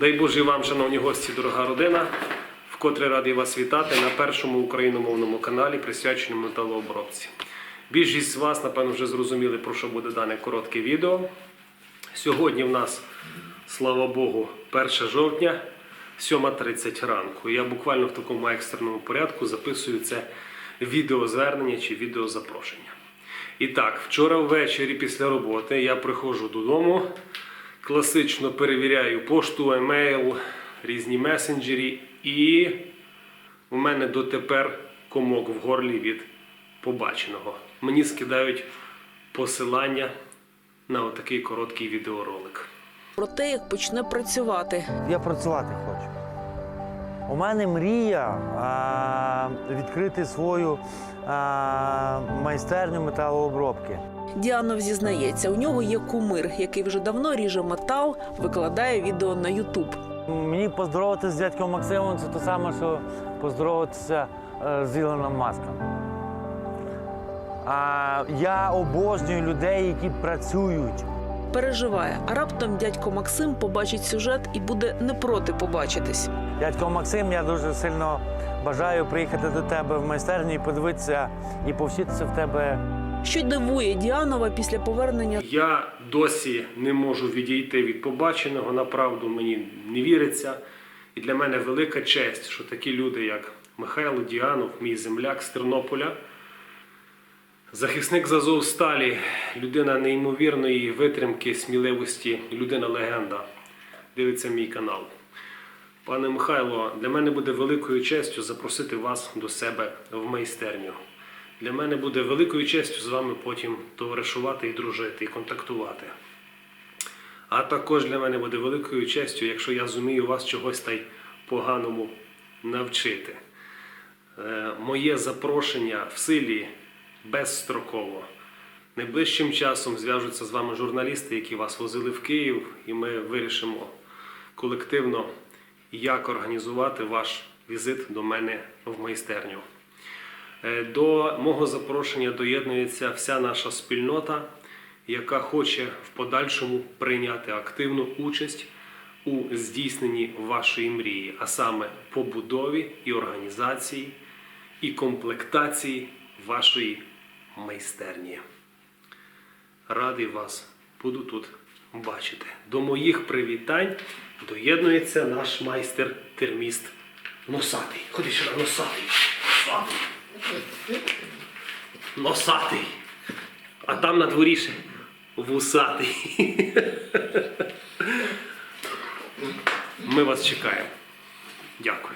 Дай Боже вам, шановні гості, дорога родина, вкотре радий вас вітати на першому україномовному каналі, присвяченому металообробці. Більшість з вас, напевно, вже зрозуміли, про що буде дане коротке відео. Сьогодні в нас, слава Богу, 1 жовтня, 7.30 ранку. Я буквально в такому екстреному порядку записую це відеозвернення чи відеозапрошення. І так, вчора ввечері після роботи я приходжу додому, класично перевіряю пошту, емейл, різні месенджері, і у мене дотепер комок в горлі від побаченого. Мені скидають посилання на отакий короткий відеоролик. про те, як почне працювати. Я працювати хочу. У мене мрія а, відкрити свою а, майстерню металообробки. Діанов зізнається, у нього є кумир, який вже давно ріже метал, викладає відео на Ютуб. Мені поздороватися з дядьком Максимом це те саме, що поздороватися е, з Ілоном Маском. А, я обожнюю людей, які працюють. Переживає, а раптом дядько Максим побачить сюжет і буде не проти побачитись. Дядько Максим, я дуже сильно бажаю приїхати до тебе в майстерню і подивитися і повчитися в тебе Що дивує Діанова після повернення Я досі не можу відійти від побаченого, направду мені не віриться. І для мене велика честь, що такі люди, як Михайло Діанов, мій земляк з Тернополя, захисник з Азовсталі, людина неймовірної витримки, сміливості, людина-легенда, дивиться мій канал. Пане Михайло, для мене буде великою честю запросити вас до себе в майстерню. Для мене буде великою честю з вами потім товаришувати і дружити, і контактувати. А також для мене буде великою честю, якщо я зумію вас чогось та й поганому навчити. Е, Моє запрошення в силі безстроково. Найближчим часом зв'яжуться з вами журналісти, які вас возили в Київ, і ми вирішимо колективно, як організувати ваш візит до мене в майстерню. Е, До мого запрошення доєднується вся наша спільнота, яка хоче в подальшому прийняти активну участь у здійсненні вашої мрії, а саме побудові і організації і комплектації вашої майстерні. Радий вас буду тут бачити. До моїх привітань доєднується наш майстер терміст Носатий. Ходи сюди, носатий. Носатий. Носатий. А там на дворі ще вусатий. Ми вас чекаємо. Дякую.